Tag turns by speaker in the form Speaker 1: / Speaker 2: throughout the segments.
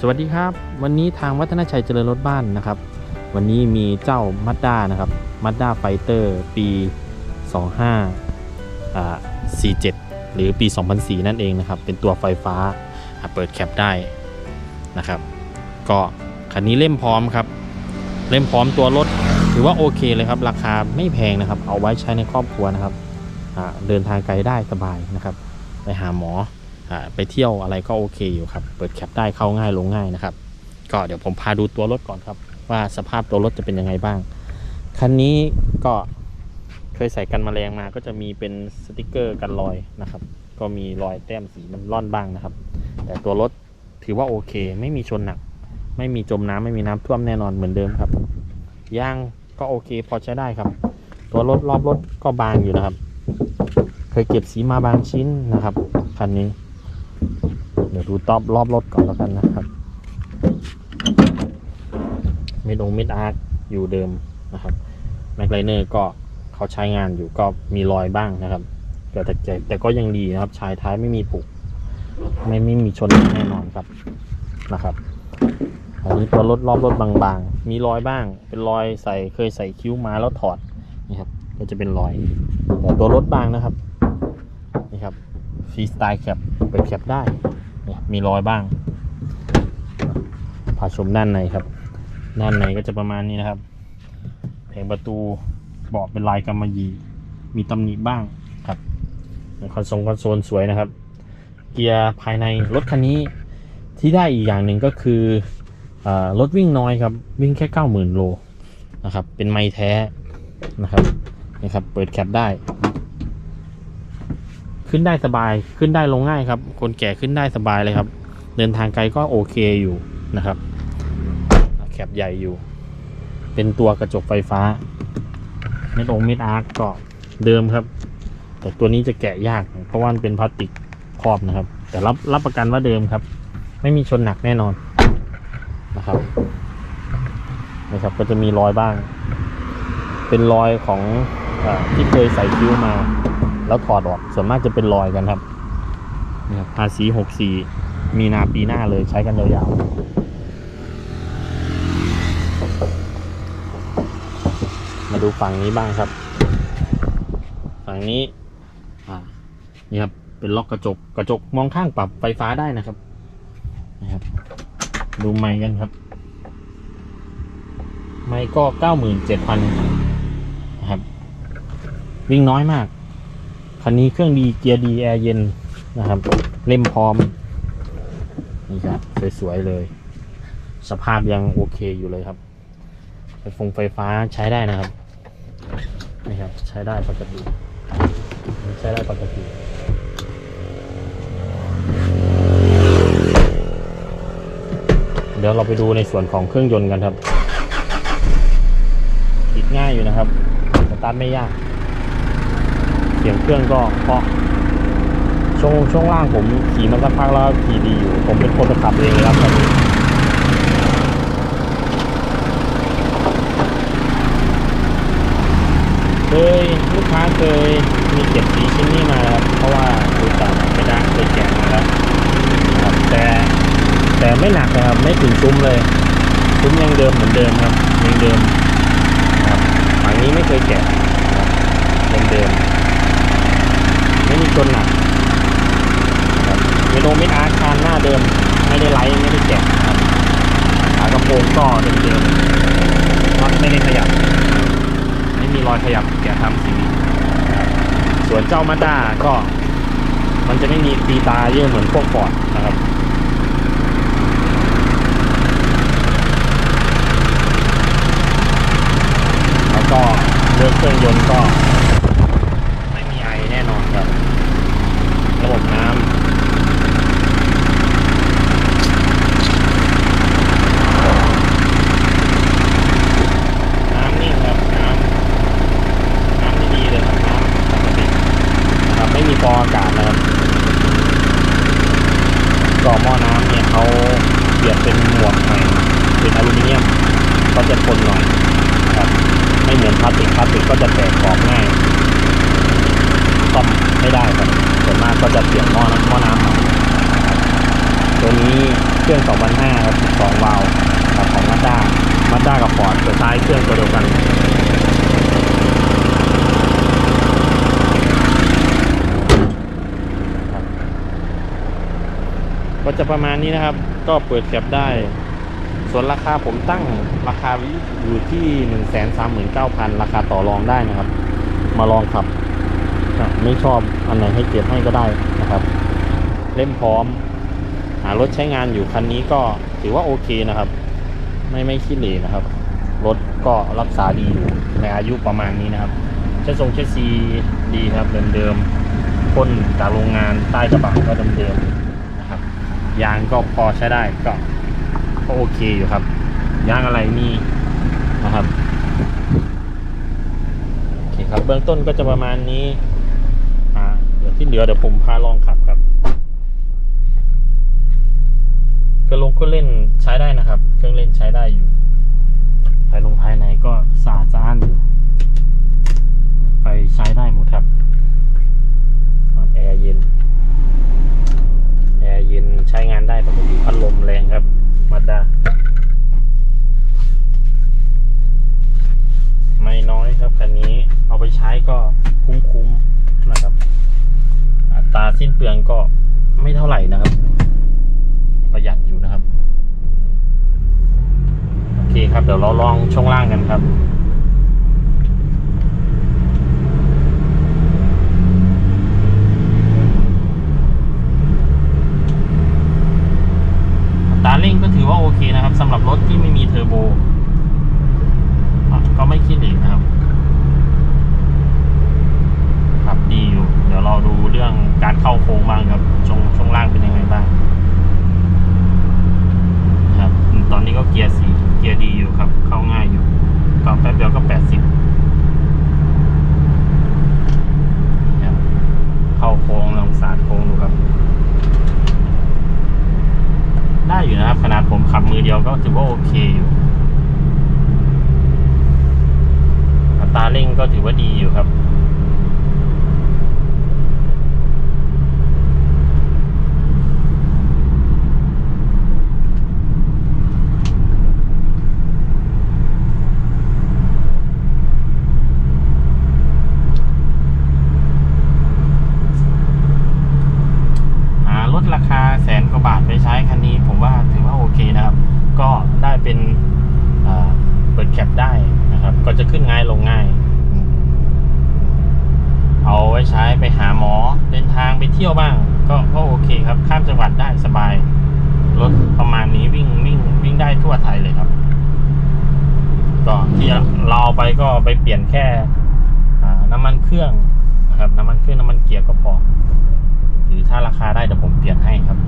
Speaker 1: สวัสดีครับ วันนี้ทางวัฒนชัยเจริญรถบ้านนะครับ วันนี้มีเจ้ามั d ด้านะครับมั d ด้าไฟเตอร์ปี 25อ่า47 หรือปี 2004 นั่นเองนะครับ เป็นตัวไฟฟ้าเปิดแคปได้นะครับ ก็คันนี้เล่มพร้อมครับ เล่มพร้อมตัวรถถือว่าโอเคเลยครับ ราคาไม่แพงนะครับ เอาไว้ใช้ในครอบครัวนะครับเดินทางไกลได้สบายนะครับ ไปหาหมอ ไปเที่ยวอะไรก็โอเคอยู่ครับ เปิดแคปได้เข้าง่ายลงง่ายนะครับ ก็เดี๋ยวผมพาดูตัวรถก่อนครับ ว่าสภาพตัวรถจะเป็นยังไงบ้าง คันนี้ก็เคยใส่กันแมลงมาก็จะมีเป็นสติกเกอร์กันรอยนะครับ ก็มีรอยแต้มสีมันร่อนบ้างนะครับ แต่ตัวรถถือว่าโอเค ไม่มีชนหนัก ไม่มีจมน้ำไม่มีน้ำท่วมแน่นอนเหมือนเดิมครับยางก็โอเคพอใช้ได้ครับ ตัวรถรอบรถก็บางอยู่นะครับ เคยเก็บสีมาบางชิ้นนะครับคันนี้ เดี๋ยวดูตอบรอบรถก่อนแล้วกันนะครับเมดองเมดอาร์คอยู่เดิมนะครับแม็กไลเนอร์ก็เขาใช้งานอยู่ก็มีรอยบ้างนะครับแต่แต่แต่ก็ยังดีนะครับชายท้ายไม่มีผุไม่ไม่มีชนแน่นอนครับนะครับอันนี้ตัวรถรอบรถบางๆ มีรอยบ้าง เป็นรอยใส่เคยใส่คิ้วมาแล้วถอดนี่ครับก็จะเป็นรอยแต่ตัวรถบางนะครับนี่ครับ ฟรีสไตล์แคปเปิดแคปได้เนี่ยมีรอยบ้างพาชมด้านในครับ ด้านในก็จะประมาณนี้นะครับแผงประตูเบาะเป็นลายกำมะหยี่มีตำหนิบ้างครับคอนโซลคอนโซลสวยนะครับ เกียร์ภายในรถคันนี้ที่ได้อีกอย่างหนึ่งก็คืออรถวิ่งน้อยครับ วิ่งแค่ 90,000 โลนะครับ เป็นไม้แท้นะครับนี่ครับ เปิดแคปได้ ขึ้นได้สบายขึ้นได้ลงง่ายครับ คนแก่ขึ้นได้สบายเลยครับ เดินทางไกลก็โอเคอยู่นะครับ แคปใหญ่อยู่ เป็นตัวกระจกไฟฟ้าเม็ดองเม็ดอาร์กก็เดิมครับ แต่ตัวนี้จะแกะยาก เพราะว่ามันเป็นพลาสติกครอบนะครับ แต่รับรับประกันว่าเดิมครับ ไม่มีชนหนักแน่นอนนะครับนะครับก็จะมีรอยบ้าง เป็นรอยของอที่เคยใส่คิ้วมา แล้วถอดออกส่วนมากจะเป็นรอยกันครับนี่ครับภาษีหกสี่มีนาปีหน้าเลยใช้กันยาวๆ มาดูฝั่งนี้บ้างครับ ฝั่งนี้อ่านี่ครับเป็นล็อกกระจกกระจกมองข้างปรับไฟฟ้าได้นะครับนะครับ ดูไม้กันครับ ไม้ก็เก้าหมื่นเจ็ดพันนะครับ วิ่งน้อยมาก คันนี้เครื่องดีเกียร์ดีแอร์เย็นนะครับ เล่มพร้อม นี่ครับ สวยๆเลย สภาพยังโอเคอยู่เลยครับไฟฟงไฟฟ้าใช้ได้นะครับนี่ครับ ใช้ได้ปกติใช้ได้ปกติเดี๋ยวเราไปดูในส่วนของเครื่องยนต์กันครับติดง่ายอยู่นะครับสตาร์ทไม่ยาก สียงเครื่องก็เพราะช่วงช่วงล่างผมขี่มาสักพักแล้วขี่ดีอยู่ ผมเป็นคนขับเองครับตอนนี้เคยลูกค้าเคยมีเก็บสีชิ้นนี้มาครับเพราะว่าดูจากไม่ได้เคยแกะมาแล้วครับแต่แต่ไม่หนักนะครับไม่ถึงซุ้มเลยซุ้มยังเดิมเหมือนเดิมครับยังเดิมครับฝั่งนี้ไม่เคยแกะครับเดิมๆ ไม่มี ชนหนักครับเมโนเมดอาร์คานหน้าเดิม ไม่ได้ไลท์ไม่ได้แกะครับฝากระโปรงก็เดิมๆน็อตไม่ได้ขยับ ไม่มีรอยขยับแกะทำสีส่วนเจ้ามาด้าก็มันจะไม่มีตีตาเยอะเหมือนพวกฟอร์ดนะครับแล้วก็เรื่องเครื่องยนต์ก็ ไม่มีไอแน่นอนครับ ระบบน้ำน้ำนิ่งครับ น้ำน้ำไม่ดีเลยครับ น้ำปกตินะครับไม่มีฟองอากาศนะครับ ก็็จะประมาณนี้นะครับ ก็เปิดแคปได้ ส่วนราคาผมตั้งราคาไว้อยู่ที่ 1 3 9 0 0 0 ราคาต่อรองได้นะครับ มาลองขับ ไม่ชอบอันไหนให้เก็บให้ก็ได้นะครับ เล่มพร้อม หารถใช้งานอยู่คันนี้ก็ถือว่าโอเคนะครับ ไม่ไม่ขี้เหร่นะครับ รถก็รักษาดีอยู่ในอายุประมาณนี้นะครับเชสทรงเชสซีดีครับเดิมๆพ่นจากโรงงานใต้กระบะก็เดิมๆ ยางก็พอใช้ได้ก็โอเคอยู่ครับ ยางอะไรนี่นะครับโอเคครับเบื้องต้นก็จะประมาณนี้อ่าเดี๋ยวที่เหลือเดี๋ยวผมพาลองขับครับเครื่องลงเครื่องเล่นใช้ได้นะครับ เครื่องเล่นใช้ได้อยู่ภายลงภายในก็สะอาดสะอ้านอยู่ ไฟใช้ได้หมดครับแอร์เย็น แอร์เย็นใช้งานได้ปกติพัดลมแรงครับมาด้าไม่น้อยครับคันนี้เอาไปใช้ก็คุ้มๆนะครับ อั ตราสิ้นเปลืองก็ไม่เท่าไหร่นะครับ ประหยัดอยู่นะครับ โอเคครับ เดี๋ยวเราลองช่วงล่างกันครับตาเร่งก็ถือว่าโอเคนะครับสำหรับรถที่ไม่มีเทอร์โบอะก็ไม่คิดเองนะครับ ขับดีอยู่ เดี๋ยวเราดูเรื่องการเข้าโค้งบ้างครับช่วงช่วงล่างเป็นยังไงบ้าง ครับตอนนี้ก็ เกียร์สี่เกียร์ดีอยู่ครับ เข้าง่ายอยู่ก็แป๊บเดียวก็แปดสิบครับเข้าโค้งลองสาดโค้งดูครับ ได้อยู่นะครับ ขนาดผมขับมือเดียวก็ถือว่าโอเคอยู่อัตราเร่งก็ถือว่าดีอยู่ครับ หารถราคาแสนกว่าบาทไปใช้คันนี้ ผมว่าถือว่าโอเคนะครับ ก็ได้เป็นเอ่อเปิดแคปได้นะครับ ก็จะขึ้นง่ายลงง่าย เอาไว้ใช้ไปหาหมอเดินทาง ไปเที่ยวบ้าง ก็ก็โอเคครับ ข้ามจังหวัดได้สบาย รถประมาณนี้วิ่งวิ่งวิ่งได้ทั่วไทยเลยครับ ก็ที่เราเอไปก็ไปเปลี่ยนแค่น้ำมันเครื่องนะครับ น้ำมันเครื่องน้ำมันเกียร์ก็พอ หรือถ้าราคาได้เดี๋ยวผมเปลี่ยนให้ครับ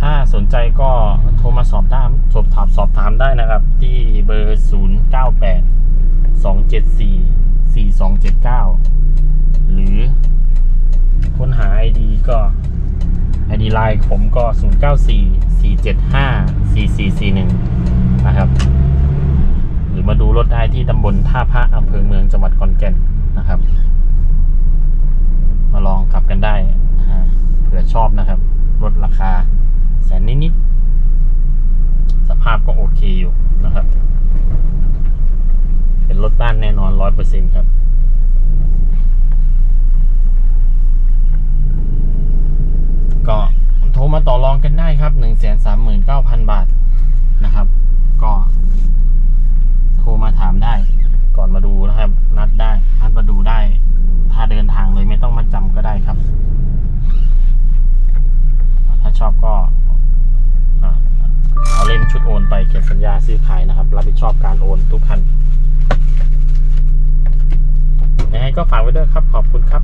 Speaker 1: ถ้าสนใจก็โทรมาสอบถามสอบถามสอบถามได้นะครับ ที่เบอร์ 0 9 8 2 7 4 4 2 7 9 หรือค้นหา ID ก็ ID ไลน์ผมก็ 0 9 4 4 7 5 4 4 4 1 นะครับ หรือมาดูรถได้ที่ตำบลท่าพระอำเภอเมืองจังหวัดขอนแก่นนะครับ มาลองขับกันได้เผื่อชอบนะครับ รถราคาแสนนิดๆสภาพก็โอเคอยู่นะครับ้านแน่นอนร้อยเปอร์เซ็นครับ ก็โทรมาต่อรองกันได้ครับหนึ่งแสนสามหมื่นเก้าพันบาทนะครับ ก็ โทรมาถามได้ ก่อนมาดูนะครับ นัดได้ นัดมาดูได้ ถ้าเดินทางเลยไม่ต้องมาจำก็ได้ครับ ถ้าชอบก็เอาเล่มชุดโอนไปเขียนสัญญาซื้อขายนะครับ รับผิดชอบการโอนทุกคัน ด้อครับ ขอบคุณครับ